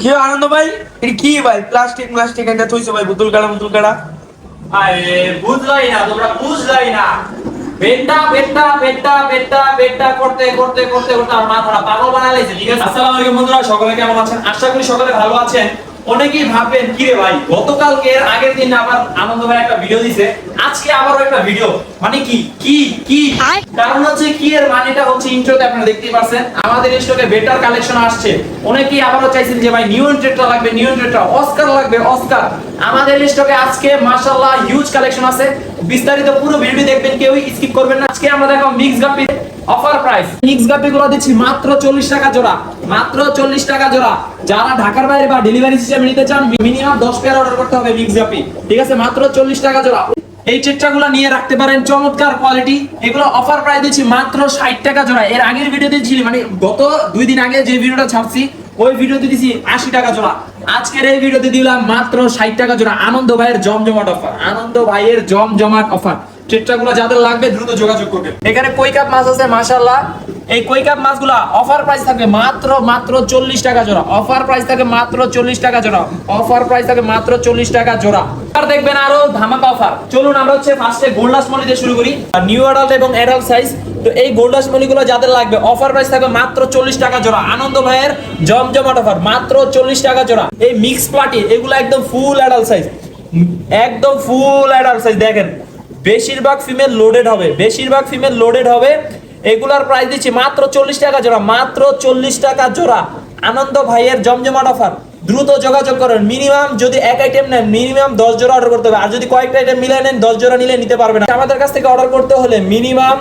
কি আনন্দ ভাই? কি ভাই? প্লাস্টিক প্লাস্টিক এটা থইছো ভাই বুতুল কাড়া বুতুল কাড়া। আরে বুঝলাই না তোমরা বুঝলাই না। বেটা বেটা বেটা বেটা বেটা করতে করতে করতে করতে আমার মাথাটা পাগল বানাই লাইছে ঠিক আছে? আসসালামু আলাইকুম বন্ধুরা সকলে কেমন আছেন? আশা করি সকলে ভালো আছেন। অনেকেই ভাববেন কি রে ভাই গতকালকে এর আগের দিন আবার আনন্দ ভাই একটা ভিডিও দিছে আজকে আবারও একটা ভিডিও মানে কি? কি? কি? কারণ হচ্ছে কি এর মানেটা হচ্ছে ইন্ট্রোতে আপনারা দেখতেই পাচ্ছেন আমাদের স্টকে বেটার কালেকশন আসছে। অনেকেই আবারও চাইছেন যে ভাই নিউ এন্ট্রেটটা লাগবে নিউ এন্ট্রেটটা অস্কার লাগবে অস্কার আমাদের স্টকে আজকে মাশাআল্লাহ হিউজ কালেকশন আছে। বিস্তারিত পুরো ভিডিও দেখবেন কেউই স্কিপ করবেন না। আজকে আমরা দেখাবো mix guppy offer price. Mix guppy গুলো দিচ্ছি মাত্র 40 টাকা জোড়া। মাত্র 40 টাকা জোড়া। যারা ঢাকার বাইরে বা ডেলিভারি সিস্টেমে নিতে চান মিনিমাম 10 পেয়ার অর্ডার করতে হবে মিক্স গাপি ঠিক আছে, মাত্র 40 টাকা জোড়া। এই চেট্টাগুলো নিয়ে রাখতে পারেন, চমৎকার কোয়ালিটি এগুলো অফার প্রাইস দিচ্ছি মাত্র 60 টাকা জোড়া। এর আগের ভিডিওতে ছিল মানে গত দুই দিন আগে যে ভিডিওটা ছাড়ছি, ওই ভিডিওতে দিছি 80 টাকা জোড়া। আজকের এই ভিডিওতে দিলাম মাত্র 60 টাকা জোড়া। আনন্দ ভাইয়ের জমজমাট অফার আনন্দ ভাইয়ের জমজমাট অফার চেট্টাগুলো যাদের লাগবে দ্রুত যোগাযোগ করবেন এখানে কই কাপ মাছ আছে, মাশাআল্লাহ। এই কই কাপ মাছগুলা অফার প্রাইস থাকবে মাত্র মাত্র 40 টাকা জোড়া। অফার প্রাইস থাকে মাত্র 40 টাকা জোড়া। অফার প্রাইস থাকে মাত্র 40 টাকা জোড়া। আর দেখবেন আরও ধামাকা অফার চলুন আমরা হচ্ছে ফার্স্টে গোল্ডাস মলি দিয়ে শুরু করি। নিউ অ্যাডাল্ট এবং অ্যাডাল্ট সাইজ তো এই গোল্ডাস মলিগুলো যাদের লাগবে অফার প্রাইস থাকবে মাত্র 40 টাকা জোড়া। আনন্দ ভাইয়ের জমজমাট অফার মাত্র 40 টাকা জোড়া। এই মিক্স পার্টি এগুলো একদম ফুল অ্যাডাল্ট সাইজ একদম ফুল অ্যাডাল্ট সাইজ দেখেন। বেশিরভাগ ফিমেল লোডেড হবে। বেশিরভাগ ফিমেল লোডেড হবে। এগুলার প্রাইস দিচ্ছি মাত্র চল্লিশ টাকা জোড়া, মাত্র চল্লিশ টাকা জোড়া। আনন্দ ভাইয়ের জমজমাট অফার দ্রুত যোগাযোগ করেন। মিনিমাম যদি এক আইটেম নেন মিনিমাম দশ জোড়া অর্ডার করতে হবে। আর যদি কয়েকটা আইটেম মিলে নেন, দশ জোড়া নিলে নিতে পারবেন না। আমাদের কাছ থেকে অর্ডার করতে হলে মিনিমাম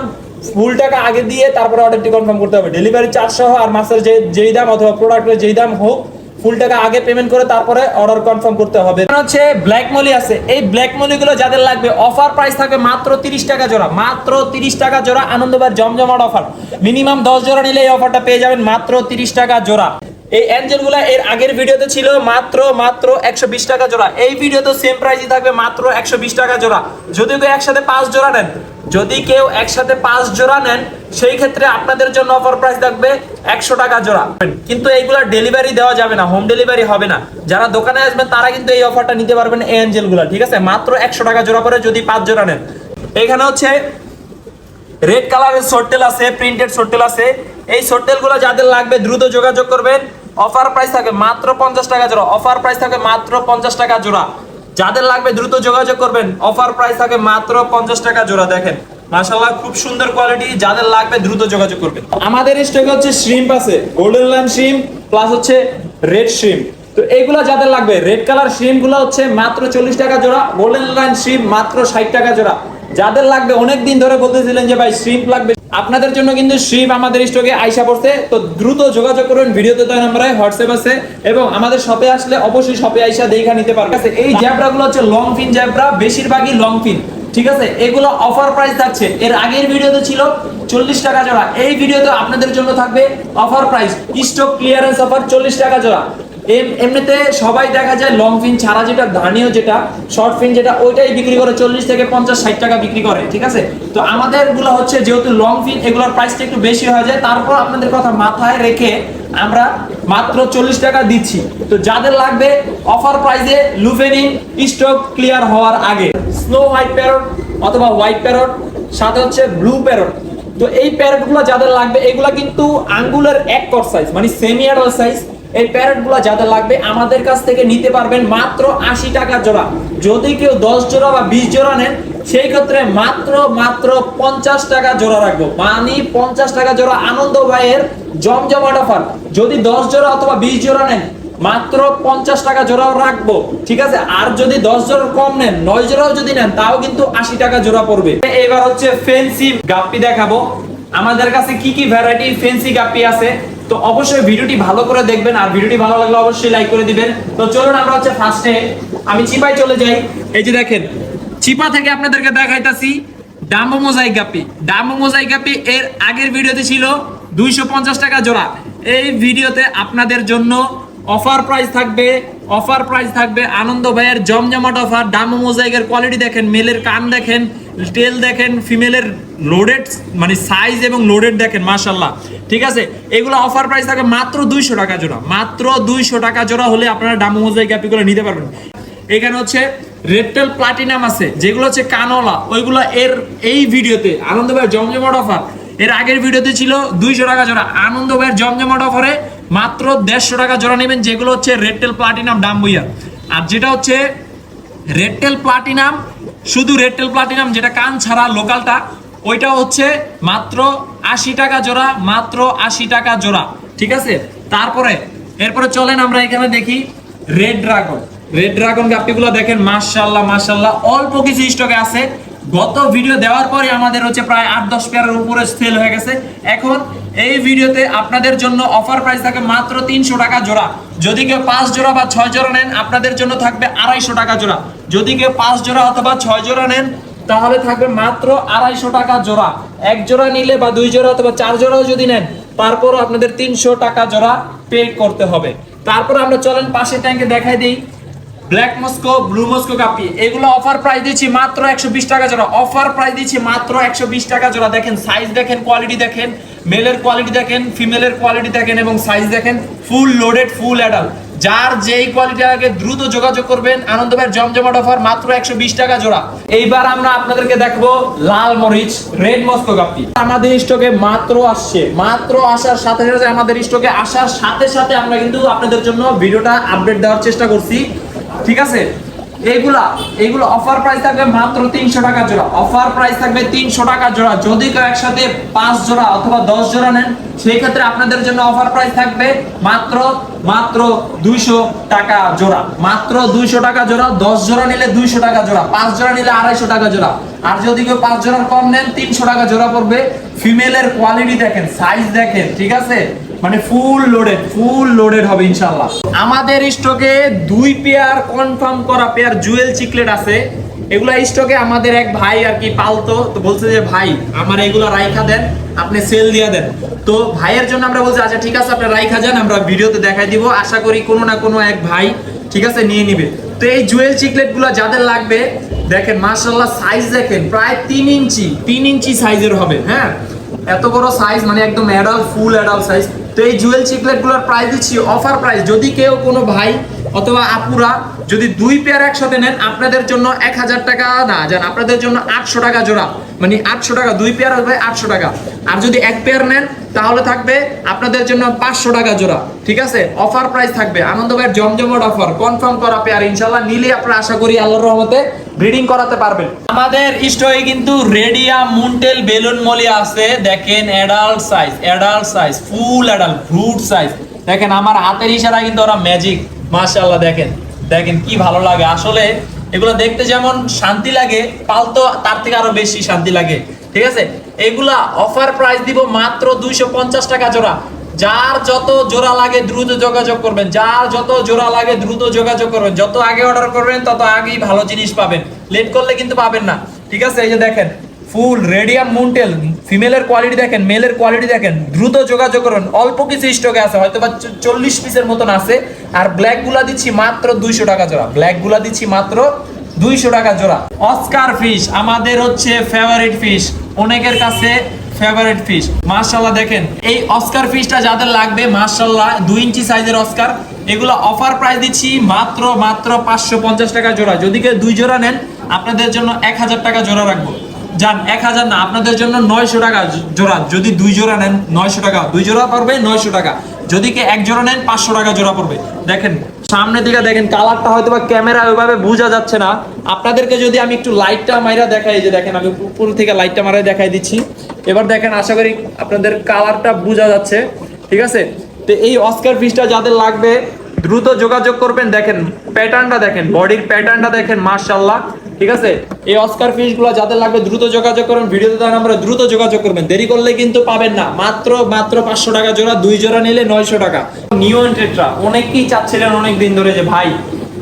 ফুল টাকা আগে দিয়ে তারপরে অর্ডারটি কনফার্ম করতে হবে। ডেলিভারি চার্জ সহ আর মাসের যে যেই দাম অথবা প্রোডাক্টের যেই দাম হোক ফুল টাকা আগে পেমেন্ট করে তারপরে অর্ডার কনফার্ম করতে হবে। হচ্ছে ব্ল্যাক মলি আছে। এই ব্ল্যাক মলি গুলো যাদের লাগবে অফার প্রাইস থাকবে মাত্র 30 টাকা জোড়া। মাত্র 30 টাকা জোড়া আনন্দবার জমজমাট অফার মিনিমাম 10 জোড়া নিলে এই অফারটা পেয়ে যাবেন মাত্র 30 টাকা জোড়া। এই অ্যাঞ্জেলগুলা এর আগের ভিডিওতে ছিল মাত্র মাত্র 120 টাকা জোড়া। এই ভিডিওতে সেম প্রাইসই থাকবে মাত্র 120 টাকা জোড়া। যদি কেউ একসাথে পাঁচ জোড়া নেন যদি কেউ একসাথে পাঁচ জোড়া নেন, সেই ক্ষেত্রে আপনাদের জন্য অফার প্রাইস থাকবে একশো টাকা জোড়া। কিন্তু এইগুলা ডেলিভারি দেওয়া যাবে না হোম ডেলিভারি হবে না। যারা দোকানে আসবেন, তারা কিন্তু এই অফারটা নিতে পারবেন এই অ্যাঞ্জেলগুলা, ঠিক আছে? মাত্র একশো টাকা জোড়া করে যদি পাঁচ জোড়া নেন। এখানে হচ্ছে রেড কালারের সোট্টেল আছে প্রিন্টেড সোট্টেল আছে। এই সোট্টেলগুলো যাদের লাগবে, দ্রুত যোগাযোগ করবেন। অফার প্রাইস থাকে মাত্র পঞ্চাশ টাকা জোড়া অফার প্রাইস থাকে মাত্র পঞ্চাশ টাকা জোড়া। যাদের লাগবে দ্রুত যোগাযোগ করবেন, অফার প্রাইস থাকে মাত্র পঞ্চাশ টাকা জোড়া দেখেন। মাসাল্লাহ খুব সুন্দর কোয়ালিটি যাদের লাগবে দ্রুত যোগাযোগ করবেন। আমাদের স্টকে হচ্ছে শ্রিম্প আছে গোল্ডেন লাইন শ্রিম্প প্লাস হচ্ছে রেড শ্রিম্প তো এইগুলো যাদের লাগবে রেড কালার শ্রিম্পগুলো হচ্ছে মাত্র চল্লিশ টাকা জোড়া গোল্ডেন লাইন শ্রিম্প মাত্র ষাট টাকা জোড়া। যাদের লাগবে অনেক দিন ধরে বলতেছিলেন যে ভাই শ্রিম্প লাগবে। আপনাদের জন্য কিন্তু শ্রিপ আমাদের স্টকে আইসা পড়ছে। তো দ্রুত যোগাযোগ করবেন ভিডিওতে তো নাম্বারে হোয়াটসঅ্যাপ আছে এবং আমাদের শপে আসলে অবশ্যই শপে আইসা দেখা নিতে পারবেন। আছে, এই জ্যাবরা গুলো হচ্ছে লং ফিন জ্যাবরা বেশিরভাগই লং ফিন ঠিক আছে এগুলো অফার প্রাইস থাকছে। এর আগের ভিডিওতে ছিল চল্লিশ টাকা জোড়া। এই ভিডিওতে আপনাদের জন্য থাকবে offer price stock clearance offer চল্লিশ টাকা জোড়া। এমনিতে সবাই দেখা যায় লং ফিন ছাড়া যেটা, ধানীয় যেটা শর্ট ফিন যেটা, ওইটাই বিক্রি করে চল্লিশ থেকে পঞ্চাশ, ষাট টাকা বিক্রি করে, ঠিক আছে? তো আমাদেরগুলো হচ্ছে যেহেতু লং ফিন এগুলোর প্রাইসটা একটু বেশি হয়ে যায়, তারপর আপনাদের কথা মাথায় রেখে আমরা মাত্র চল্লিশ টাকা দিচ্ছি। তো যাদের লাগবে অফার প্রাইসে লুফেনিং স্টক ক্লিয়ার হওয়ার আগে স্নো হোয়াইট প্যারট অথবা হোয়াইট প্যারট সাথে হচ্ছে ব্লু প্যারট তো এই প্যারটগুলো যাদের লাগবে, এগুলা কিন্তু আঙ্গুলের এক কর সাইজ মানে সেমি অ্যাডাল্ট সাইজ এই প্যারেটগুলো যাদের লাগবে, আমাদের কাছ থেকে নিতে পারবেন মাত্র আশি টাকা জোড়া। যদি কেউ দশ জোড়া বা বিশ জোড়া নেন, সেই ক্ষেত্রে মাত্র মাত্র পঞ্চাশ টাকা জোড়া রাখব। মানে পঞ্চাশ টাকা জোড়া আনন্দ ভাইয়ের জমজমাট অফার। যদি দশ জোড়া অথবা বিশ জোড়া নেন, মাত্র পঞ্চাশ টাকা জোড়াও রাখব। ঠিক আছে? আর যদি দশ জোড়ার কম নেন, নয় জোড়াও যদি নেন, তাও কিন্তু আশি টাকা জোড়া পড়বে। এবার হচ্ছে ফেন্সি গাপ্পি দেখাবো। আমাদের কাছে কি কি ভ্যারাইটি ফেন্সি গাপ্পি আছে? তো অবশ্যই ভিডিওটি ভালো করে দেখবেন, আর ভিডিওটি ভালো লাগলে অবশ্যই লাইক করে দিবেন। তো চলুন আমরা হচ্ছে ফার্স্টে আমি চিপায় চলে যাই। এই যে দেখেন, চিপা থেকে আপনাদেরকে দেখাইতাছি dumbo mosaic guppy. Dumbo mosaic guppy এর আগের ভিডিওতে ছিল দুইশো পঞ্চাশ টাকা জোড়া। এই ভিডিওতে আপনাদের জন্য অফার প্রাইস থাকবে অফার প্রাইস থাকবে আনন্দ ভাইয়ের জমজমাট অফার ডাম্বো মোজাইকের কোয়ালিটি দেখেন, মেলের কান দেখেন টেল দেখেন ফিমেলের লোডেড মানে সাইজ এবং লোডেড দেখেন মাশাল্লাহ ঠিক আছে? এগুলো অফার প্রাইস থাকে মাত্র দুইশো টাকা জোড়া। মাত্র দুইশো টাকা জোড়া হলে আপনারা ডামো মোজাইক অ্যাপিগুলো নিতে পারবেন। এখানে হচ্ছে রেডটেল প্লাটিনাম আছে, যেগুলো হচ্ছে কানলা। ওইগুলো এর এই ভিডিওতে আনন্দ ভাই জমজমাট অফার এর আগের ভিডিওতে ছিল দুইশো টাকা জোড়া। আনন্দ ভাইয়ের জমজমাট অফারে মাত্র দেড়শো টাকা জোড়া নেবেন, যেগুলো হচ্ছে রেডটেল প্লাটিনাম দাম বইয়া। আর যেটা হচ্ছে রেডটেল প্লাটিনাম শুধু রেডটেল প্লাটিনাম যেটা কান ছাড়া লোকালটা, ওইটা হচ্ছে মাত্র আশি টাকা জোড়া, মাত্র আশি টাকা জোড়া, ঠিক আছে? তারপরে, এরপরে চলেন আমরা এখানে দেখি রেড ড্রাগন রেড ড্রাগন গাপিগুলো দেখেন মার্শাল্লাহ মার্শাল্লাহ অল্প কিছু স্টকে আছে। গত ভিডিও দেওয়ার পরে আমাদের হচ্ছে প্রায় আট, দশ পেয়ারের উপরে সেল হয়ে গেছে। এখন এই ভিডিওতে আপনাদের জন্য অফার প্রাইস থাকে মাত্র তিনশো টাকা জোড়া। যদি কেউ পাঁচ জোড়া বা ছয় জোড়া নেন, আপনাদের জন্য থাকবে আড়াইশো টাকা জোড়া। যদি কেউ পাঁচ জোড়া অথবা ছয় জোড়া নেন, তাহলে থাকবে মাত্র আড়াইশো টাকা জোড়া। এক জোড়া নিলে বা দুই জোড়া অথবা চার জোড়াও যদি নেন, তারপরও আপনাদের তিনশো টাকা জোড়া পে করতে হবে। তারপর আমরা চলেন পাশের ট্যাঙ্কে দেখাই দিই। Black Moscow, blue Moscow guppy. এগুলো অফার প্রাইস দিচ্ছি মাত্র একশো বিশ টাকা জোড়া। অফার প্রাইস দিচ্ছি মাত্র একশো বিশ টাকা জোড়া। দেখেন সাইজ দেখেন কোয়ালিটি দেখেন মেলের কোয়ালিটি দেখেন ফিমেলের কোয়ালিটি দেখেন এবং সাইজ দেখেন ফুল লোডেড ফুল অ্যাডাল যার যেই কোয়ালিটি আগে দ্রুত যোগাযোগ করবেন আনন্দ ভাইয়ের জমজমাট অফার মাত্র একশো বিশ টাকা জোড়া। এইবার আমরা আপনাদেরকে দেখব লাল মরিচ রেড মস্কো কাপি। আমাদের স্টকে মাত্র আসছে। মাত্র আসার সাথে সাথে আমাদের স্টকে আসার সাথে সাথে আমরা কিন্তু আপনাদের জন্য ভিডিওটা আপডেট দেওয়ার চেষ্টা করছি। ঠিক আছে? এইগুলা, এইগুলো অফার প্রাইস থাকবে মাত্র তিনশো টাকা জোড়া। অফার প্রাইস থাকবে তিনশো টাকা জোড়া। যদি কেউ একসাথে পাঁচ জোড়া অথবা দশ জোড়া নেন, সেই ক্ষেত্রে আপনাদের জন্য অফার প্রাইস থাকবে মাত্র মাত্র দুইশো টাকা জোড়া। মাত্র দুইশো টাকা জোড়া, দশ জোড়া নিলে দুইশো টাকা জোড়া, পাঁচ জোড়া নিলে আড়াইশো টাকা জোড়া। আর যদি কেউ পাঁচ জোড়ার কম নেন, তিনশো টাকা জোড়া পড়বে। ফিমেলের কোয়ালিটি দেখেন সাইজ দেখেন, ঠিক আছে? মানে ফুল লোডেড ফুল লোডেড হবে ইনশাআল্লাহ। আমাদের স্টকে দুই পেয়ার কনফার্ম করা পেয়ার জুয়েল চিকলেট আছে। এগুলা স্টকে আমাদের এক ভাই আর কি পালতো, তো বলছে যে, ভাই, আমার এগুলো রাইখা দেন, আপনি সেল দিয়ে দেন। তো ভাইয়ের জন্য আমরা বলছি আচ্ছা ঠিক আছে, আপনি রাইখা যান, আমরা ভিডিওতে দেখাই দিব। আশা করি কোনো না কোনো এক ভাই, ঠিক আছে, নিয়ে নিবে। তো এই জুয়েল চিকলেটগুলো যাদের লাগবে, দেখেন মার্শাল্লাহ সাইজ দেখেন, প্রায় তিন ইঞ্চি তিন ইঞ্চি সাইজের হবে হ্যাঁ? এত বড় সাইজ মানে একদম অ্যাডাল্ট ফুল অ্যাডাল্ট সাইজ তো এই জুয়েল চিকলেটগুলোর প্রাইস দিচ্ছি অফার প্রাইস যদি কেউ কোনো ভাই অথবা আপুরা যদি দুই পেয়ার একসাথে নেন, আপনাদের জন্য এক হাজার টাকা না যান আপনাদের জন্য আটশো টাকা জোড়া। মানে আটশো টাকা, দুই পেয়ার হবে আটশো টাকা। আর যদি এক পেয়ার নেন, তাহলে থাকবে আপনাদের জন্য পাঁচশো টাকা জোড়া। ঠিক আছে? অফার প্রাইস থাকবে। আনন্দ ভাইয়ের জমজমট অফার কনফার্ম করা পেয়ার ইনশাল্লাহ নিলে আপনারা আশা করি আল্লাহর রহমতে ব্রিডিং করাতে পারবেন। আমাদের স্টোরে কিন্তু রেডিয়া মুন্টেল বেলুন মলি আছে। দেখেন adult size adult size full adult fruit size দেখেন আমার হাতের ইশারা কিন্তু ওরা ম্যাজিক মাশাআল্লাহ, দেখেন। দেখেন কি ভালো লাগে। আসলে এগুলো দেখতে যেমন শান্তি লাগে, পালতো তার থেকে আরও বেশি শান্তি লাগে। ঠিক আছে? এগুলা অফার প্রাইস দিব মাত্র দুইশো পঞ্চাশ টাকা জোড়া। যার যত জোড়া লাগে দ্রুত যোগাযোগ করবেন, যার যত জোড়া লাগে দ্রুত যোগাযোগ করবেন। যত আগে অর্ডার করবেন, তত আগেই ভালো জিনিস পাবেন। লেট করলে কিন্তু পাবেন না। ঠিক আছে? এই যে দেখেন ফুল রেডিয়াম মুন্টেল ফিমেলের কোয়ালিটি দেখেন মেলের কোয়ালিটি দেখেন, দ্রুত যোগাযোগ করুন। অল্প কিছু স্টকে আছে, হয়তো বা চল্লিশ পিসের মতন আছে। আর ব্ল্যাকগুলা দিচ্ছি মাত্র দুইশো টাকা জোড়া। ব্ল্যাকগুলা দিচ্ছি মাত্র দুইশো টাকা জোড়া। অস্কার ফিশ আমাদের হচ্ছে ফেভারিট ফিশ অনেকের কাছে ফেভারিট ফিশ মার্শাল্লাহ দেখেন, এই অস্কার ফিশটা যাদের লাগবে মার্শাল্লাহ দুই ইঞ্চি সাইজের অস্কার এগুলো অফার প্রাইস দিচ্ছি মাত্র মাত্র পাঁচশো পঞ্চাশ টাকা জোড়া। যদি কেউ দুই জোড়া নেন, আপনাদের জন্য এক হাজার টাকা জোড়া রাখব। যান, এক হাজার না, আপনাদের জন্য নয়শো টাকা জোড়া। যদি দুই জোড়া নেন, নয়শো টাকা। দুই জোড়া পড়বে নয়শো টাকা। যদি কে এক জোড়া নেন, পাঁচশো টাকা জোড়া পড়বে। দেখেন সামনের দিকে দেখেন কালারটা হয়তো বা ক্যামেরা ওইভাবে বোঝা যাচ্ছে না। আপনাদেরকে যদি আমি একটু লাইটটা মাইরা দেখাই যে দেখেন, আমি উপর থেকে লাইটটা মারাই দেখাই দিচ্ছি। এবার দেখেন, আশা করি আপনাদের কালারটা বোঝা যাচ্ছে, ঠিক আছে? তো এই অস্কার ফিসটা যাদের লাগবে, দ্রুত যোগাযোগ করবেন। দেখেন প্যাটার্নটা দেখেন বডির প্যাটার্নটা দেখেন মার্শাল্লাহ ঠিক আছে? এই অস্কার ফিশগুলো যাদের লাগবে, দ্রুত যোগাযোগ করবেন ভিডিওতে দেওয়া নাম্বারে দ্রুত যোগাযোগ করবেন। দেরি করলে কিন্তু পাবেন না। মাত্র মাত্র পাঁচশো টাকা জোড়া, দুই জোড়া নিলে নয়শো টাকা। নিয়ন টেট্রা অনেকেই চাচ্ছিলেন অনেক দিন ধরে যে, ভাই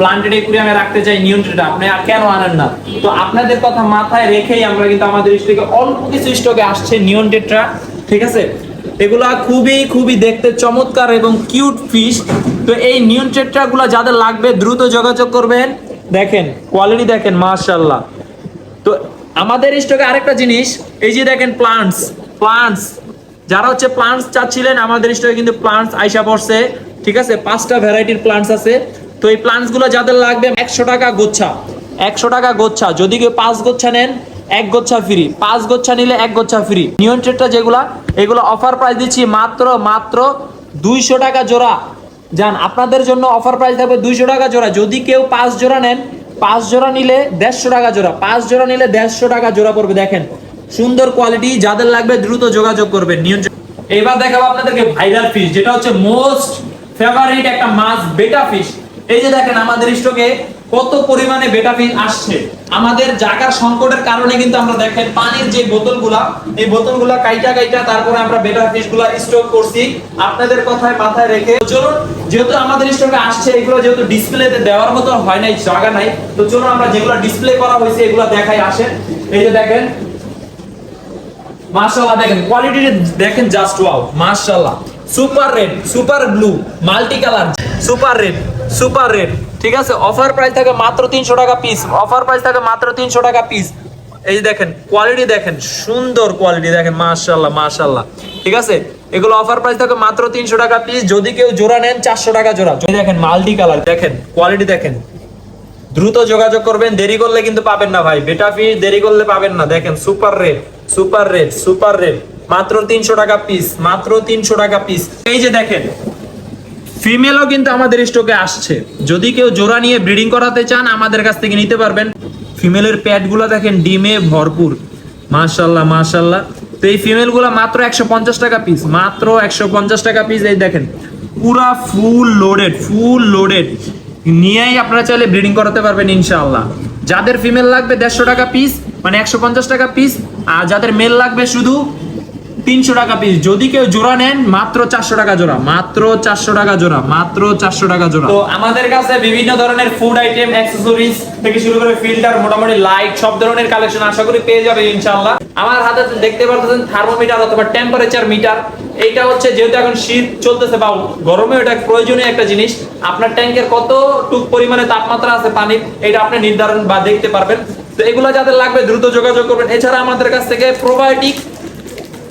প্লান্টেড একুরিয়ামে রাখতে চাই নিয়ন টেট্রা আপনি আর কেন আনেন না? তো আপনাদের কথা মাথায় রেখেই আমরা কিন্তু আমাদের স্টকে অল্প কিছু স্টকে আসছে নিয়ন টেট্রা ঠিক আছে? এগুলা খুবই খুবই দেখতে চমৎকার এবং কিউট ফিশ। তো এই নিয়ন টেট্রা গুলা যাদের লাগবে দ্রুত যোগাযোগ করবেন। দেখেন কোয়ালিটি দেখেন মাশাল্লাহ তো আমাদের স্টকে আরেকটা জিনিস, এই যে দেখেন প্লান্টস প্লান্টস যারা হচ্ছে প্লান্টস চাচ্ছিলেন, আমাদের স্টকে কিন্তু প্লান্টস আইসা পড়ছে, ঠিক আছে? পাঁচটা ভ্যারাইটির প্লান্টস আছে। তো এই প্লান্টসগুলো যাদের লাগবে, একশো টাকা গোচ্ছা। একশো টাকা গোচ্ছা। যদি কেউ পাঁচ গোচ্ছা নেন, এক গোচ্ছা ফ্রি পাঁচ গোচ্ছা নিলে এক গোচ্ছা ফ্রি নিয়ন যেগুলা, এগুলো অফার প্রাইস দিচ্ছি মাত্র মাত্র দুইশো টাকা জোড়া। যান আপনাদের জন্য অফার প্রাইস থাকবে দুইশো টাকা জোড়া। যদি কেউ পাঁচ জোড়া নেন, পাঁচ জোড়া নিলে দেড়শো টাকা জোড়া। পাঁচ জোড়া নিলে দেড়শো টাকা জোড়া পড়বে, দেখেন। সুন্দর কোয়ালিটি যাদের লাগবে দ্রুত যোগাযোগ করবেন নিয়ন্ত্রণ এবার দেখাবো আপনাদেরকে ভাইরাল ফিশ যেটা হচ্ছে মোস্ট ফেভারিট একটা মাছ বেটা ফিশ এই যে দেখেন, আমাদের স্টকে কত পরিমাণে বেটা ফিশ আসছে। আমাদের জায়গার সংকটের কারণে কিন্তু আমরা দেখেন পানির যে বোতলগুলা, এই বোতলগুলা কাইটা কাইটা, তারপরে আমরা বেটা গুলা স্টক করছি। আপনাদের কথায় মাথায় রেখে চলুন, যেহেতু আমাদের স্টকে আসছে, এগুলো যেহেতু ডিসপ্লেতে দেওয়ার মতো হয় নাই জায়গা নাই, তো চলুন আমরা যেগুলো ডিসপ্লে করা হয়েছে, এগুলো দেখাই আসেন। এই যে দেখেন, মাশাআল্লাহ, দেখেন কোয়ালিটি দেখেন জাস্ট ওয়াও মাশাআল্লাহ। Super red super blue multi colour super red super red ঠিক আছে? অফার প্রাইস থাকে মাত্র 300 টাকা পিস অফার প্রাইস থাকে মাত্র 300 টাকা পিস এই দেখেন কোয়ালিটি দেখেন, সুন্দর কোয়ালিটি দেখেন, মাশাআল্লাহ মাশাআল্লাহ, ঠিক আছে? এগুলো অফার প্রাইস থাকে মাত্র 300 টাকা পিস যদি কেউ জোড়া নেন 400 টাকা জোড়া। এই দেখেন মাল্টি কালার দেখেন কোয়ালিটি দেখেন। দ্রুত যোগাযোগ করবেন, দেরি করলে কিন্তু পাবেন না ভাই বেটা ফিশ দেরি করলে পাবেন না। দেখেন super red super red super red মাত্র তিনশো টাকা পিস মাত্র তিনশো টাকা পিস এই যে দেখেন ফিমেলও কিন্তু আমাদের স্টকে আসছে। যদি কেউ জোড়া নিয়ে ব্রিডিং করাতে চান, আমাদের কাছ থেকে নিতে পারবেন। ফিমেলের প্যাডগুলো দেখেন, ডিমে ভরপুর। মাশাল্লাহ মাশাল্লাহ তো এই ফিমেলগুলো মাত্র একশো পঞ্চাশ টাকা পিস মাত্র একশো পঞ্চাশ টাকা পিস এই দেখেন, পুরা ফুল লোডেড ফুল লোডেড নিয়েই আপনারা চাইলে ব্রিডিং করাতে পারবেন ইনশাআল্লাহ। যাদের ফিমেল লাগবে দেড়শো টাকা পিস মানে একশো পঞ্চাশ টাকা পিস আর যাদের মেল লাগবে শুধু তিনশো টাকা পিস যদি কেউ জোড়া নেন, মাত্র চারশো টাকা জোড়া। মাত্র চারশো টাকা জোড়া, মাত্র চারশো টাকা জোড়া। তো আমাদের কাছে বিভিন্ন ধরনের ফুড আইটেম অ্যাক্সেসরিজ থেকে শুরু করে ফিল্টার মোটামুটি লাইট সব ধরনের কালেকশন আশা করি পেয়ে যাবে ইনশাআল্লাহ। আমার হাতে দেখতে পারতেছেন থার্মোমিটার অথবা টেম্পারেচার মিটার এইটা হচ্ছে যেহেতু এখন শীত চলতেছে বা গরমে এটা প্রয়োজনীয় একটা জিনিস। আপনার ট্যাঙ্কের কতটুক পরিমাণে তাপমাত্রা আছে পানির, এটা আপনি নির্ধারণ বা দেখতে পারবেন। তো এগুলো যাদের লাগবে দ্রুত যোগাযোগ করবেন। এছাড়া আমাদের কাছ থেকে প্রোবায়োটিক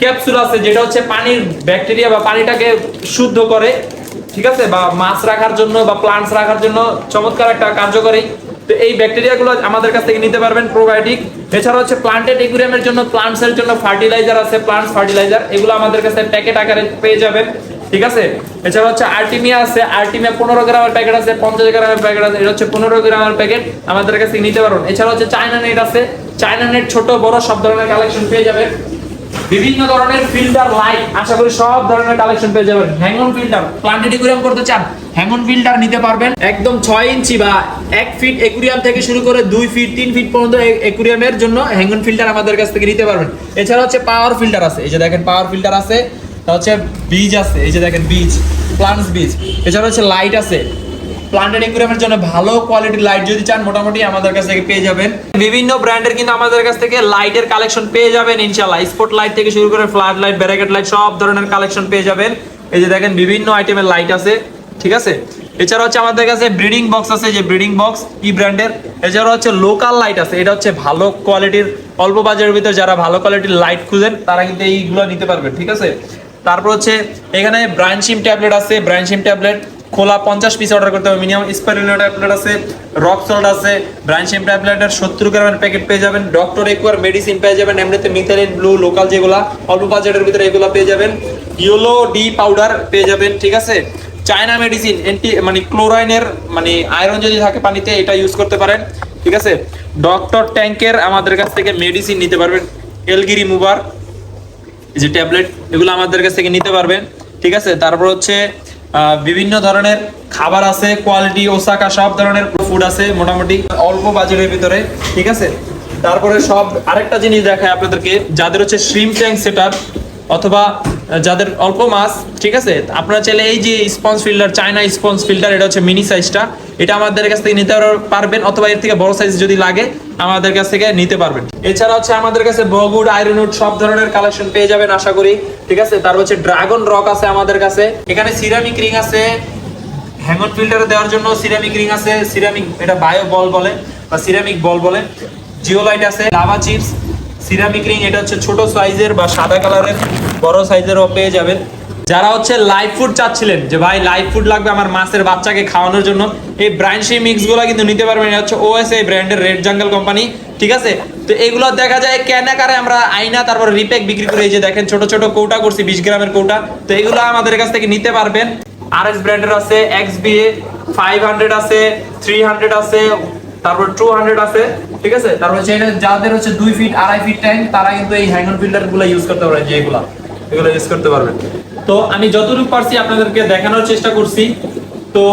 ক্যাপসুল আছে, যেটা হচ্ছে পানির ব্যাকটেরিয়া বা পানিটাকে শুদ্ধ করে, ঠিক আছে? বা মাছ রাখার জন্য বা প্লান্টস রাখার জন্য চমৎকার একটা কার্যকরী। তো এই ব্যাকটেরিয়াগুলো আমাদের কাছ থেকে নিতে পারবেন প্রোবায়োটিক এছাড়া হচ্ছে প্লান্টেড একুরিয়ামের জন্য প্লান্টসের জন্য ফার্টিলাইজার আছে প্লান্টস ফার্টিলাইজার এগুলো আমাদের কাছে প্যাকেট আকারে পেয়ে যাবেন, ঠিক আছে? এছাড়া হচ্ছে আর্টিমিয়া আছে আর্টিমিয়া পনেরো গ্রামের প্যাকেট আছে, পঞ্চাশ গ্রামের প্যাকেট আছে, এটা হচ্ছে পনেরো গ্রামের প্যাকেট আমাদের কাছ নিতে পারবেন এছাড়া হচ্ছে চায়না নেট আছে চায়না নেট ছোট, বড়, সব ধরনের কালেকশন পেয়ে যাবেন। বিভিন্ন ধরনের ফিল্টার লাইট আশা করি সব ধরনের কালেকশন পেয়ে যাবেন। হ্যাঙ্গন ফিল্টার প্লান্টেড একুরিয়াম করতে চান হ্যাঙ্গন ফিল্টার নিতে পারবেন। একদম ছয় ইঞ্চি বা এক ফিট একুরিয়াম থেকে শুরু করে দুই ফিট তিন ফিট পর্যন্ত একুরিয়ামের জন্য হ্যাঙ্গন ফিল্টার আমাদের কাছ থেকে নিতে পারবেন। এছাড়া হচ্ছে পাওয়ার ফিল্টার আছে, এই যে দেখেন পাওয়ার ফিল্টার আছে তা হচ্ছে বীজ আছে, এই যে দেখেন বীজ প্লান্টস বীজ। এছাড়া হচ্ছে লাইট আছে প্লান্টেড একুরিয়ামের জন্য ভালো কোয়ালিটির লাইট যদি চান, মোটামুটি আমাদের কাছ থেকে পেয়ে যাবেন। বিভিন্ন ব্র্যান্ডের কিন্তু আমাদের কাছ থেকে লাইটের কালেকশন পেয়ে যাবেন, ইনশাআল্লাহ। স্পট লাইট থেকে শুরু করে ফ্ল্যাট লাইট ব্যারাকেট লাইট সব ধরনের কালেকশন পেয়ে যাবেন। এই যে দেখেন, বিভিন্ন আইটেমের লাইট আছে, ঠিক আছে? এছাড়া হচ্ছে আমাদের কাছে ব্রিডিং বক্স আছে, যে ব্রিডিং বক্স ই ব্র্যান্ডের এছাড়া হচ্ছে লোকাল লাইট আছে, এটা হচ্ছে ভালো কোয়ালিটির অল্প বাজারের ভিতরে যারা ভালো কোয়ালিটির লাইট খুঁজেন, তারা কিন্তু এইগুলো নিতে পারবেন, ঠিক আছে? তারপর হচ্ছে এখানে ব্রাঞ্চিম ট্যাবলেট আছে ব্রাঞ্চিম ট্যাবলেট খোলা পঞ্চাশ পিস অর্ডার করতে হবে। মিনিমাম স্পারিনো ট্যাবলেট আছে রক সল্ট আছে ব্রাঞ্চিম ট্যাবলেটের সত্তর গ্রামের প্যাকেট পেয়ে যাবেন। ডক্টর একুয়ার মেডিসিন পেয়ে যাবেন, এমনিতে মিথালিন ব্লু লোকাল যেগুলা, অল্প বাজেটের ভিতরে এগুলো পেয়ে যাবেন। ইয়েলো ডি পাউডার পেয়ে যাবেন, ঠিক আছে? চায়না মেডিসিন এন্টি মানে ক্লোরাইনের মানে আয়রন যদি থাকে পানিতে, এটা ইউজ করতে পারেন, ঠিক আছে? ডক্টর ট্যাঙ্কের আমাদের কাছ থেকে মেডিসিন নিতে পারবেন এলগি রিমুভার যে ট্যাবলেট এগুলো আমাদের কাছ থেকে নিতে পারবেন, ঠিক আছে? তারপর হচ্ছে বিভিন্ন ধরনের খাবার আছে কোয়ালিটি ওসাকা, সব ধরনের ফুড আছে, মোটামুটি অল্প বাজেটের ভিতরে, ঠিক আছে? তারপরে সব আরেকটা জিনিস দেখায় আপনাদেরকে, যাদের হচ্ছে শ্রিম ট্যাঙ্ক সেটার অথবা যাদের অল্প মাছ, ঠিক আছে? আপনারা চাইলে এই যে sponge filter China sponge filter এটা হচ্ছে মিনি সাইজটা এটা আমাদের কাছ থেকে নিতে পারবেন, অথবা এর থেকে বড় সাইজ যদি লাগে, আমাদের কাছ থেকে নিতে পারবেন। এছাড়া হচ্ছে আমাদের কাছে বগুড আয়রনউড সব ধরনের কালেকশন পেয়ে যাবেন, আশা করি। ঠিক আছে? তারপর হচ্ছে ড্রাগন রক আছে আমাদের কাছে। এখানে সিরামিক রিং আছে। হ্যাঙ্গন ফিল্টারে দেওয়ার জন্য সিরামিক রিং আছে। সিরামিক এটা বায়ো বল বলে, বা সিরামিক বল বলে। জিওলাইট আছে লাভা চিপস সিরামিক রিং এটা হচ্ছে ছোট সাইজের বা সাদা কালারের বড় সাইজেরও পেয়ে যাবেন। যারা হচ্ছে লাইভ ফুড চাচ্ছিলেন যে ভাই লাইভ ফুড লাগবে আমার মাছের বাচ্চাকে খাওয়ানোর জন্য, এই ব্র্যান্ড সেই মিক্সগুলো কিন্তু নিতে পারবেন। এটা হচ্ছে ওএসএ ব্র্যান্ডের রেড জাঙ্গল কোম্পানি ঠিক আছে? তো এগুলো দেখা যায় কেনাকারে আমরা আইনা, তারপর রিপেক বিক্রি করে এই যে দেখেন, ছোট ছোট কৌটা করছি, বিশ গ্রামের কৌটা। তো এগুলো আমাদের কাছ থেকে নিতে পারবেন। আর এস ব্র্যান্ডের আছে এক্স বি ফাইভ হান্ড্রেড আছে থ্রি হান্ড্রেড আছে, তারপর টু হান্ড্রেড আছে, ঠিক আছে? তারপর যাদের হচ্ছে দুই ফিট আড়াই ফিট টাইম তারা কিন্তু এই হ্যাঙ্গন ফিল্টারগুলো ইউজ করতে পারে এগুলো। ইউজ করতে পারবেন। তো আমি যতটুকু পারছি আপনাদেরকে দেখানোর চেষ্টা করছি। তো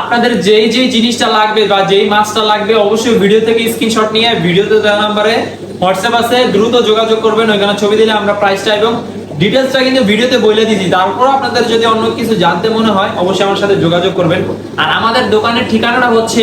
আপনাদের যেই যেই জিনিসটা লাগবে বা যেই মাছটা লাগবে, অবশ্যই ভিডিও থেকে স্ক্রিনশট নিয়ে ভিডিওতে দেওয়া নাম্বারে হোয়াটসঅ্যাপ আছে, দ্রুত যোগাযোগ করবেন, ওইখানে ছবি দিলে আমরা প্রাইসটা এবং ডিটেলসটা কিন্তু ভিডিওতে বলে দিয়েছি। তারপর আপনাদের যদি অন্য কিছু জানতে মনে হয়, অবশ্যই আমার সাথে যোগাযোগ করবেন। আর আমাদের দোকানের ঠিকানাটা হচ্ছে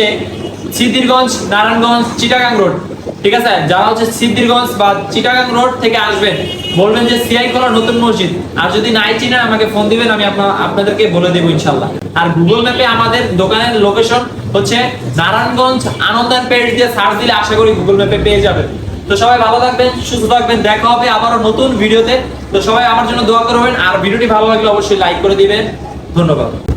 সিদ্ধিরগঞ্জ, নারায়ণগঞ্জ, চিটাগাং রোড। ঠিক আছে? যারা হচ্ছে সিদ্ধিরগঞ্জ বা চিটাগাং রোড থেকে আসবেন, বলবেন যে সিআই কলা নতুন মসজিদ। আর যদি নাই চিনেন আমাকে ফোন দিবেন, আমি আপনা- আপনাদেরকে বলে দেবো ইনশাল্লাহ। আর গুগল ম্যাপে আমাদের দোকানের লোকেশন হচ্ছে নারায়ণগঞ্জ আনন্দান পেজ দিয়ে সার্চ দিলে আশা করি গুগল ম্যাপে পেয়ে যাবেন। তো সবাই ভালো থাকবেন, সুস্থ থাকবেন, দেখা হবে আবারও নতুন ভিডিওতে। তো সবাই আমার জন্য দোয়া করবেন, আর ভিডিওটি ভালো লাগলে অবশ্যই লাইক করে দিবেন। ধন্যবাদ।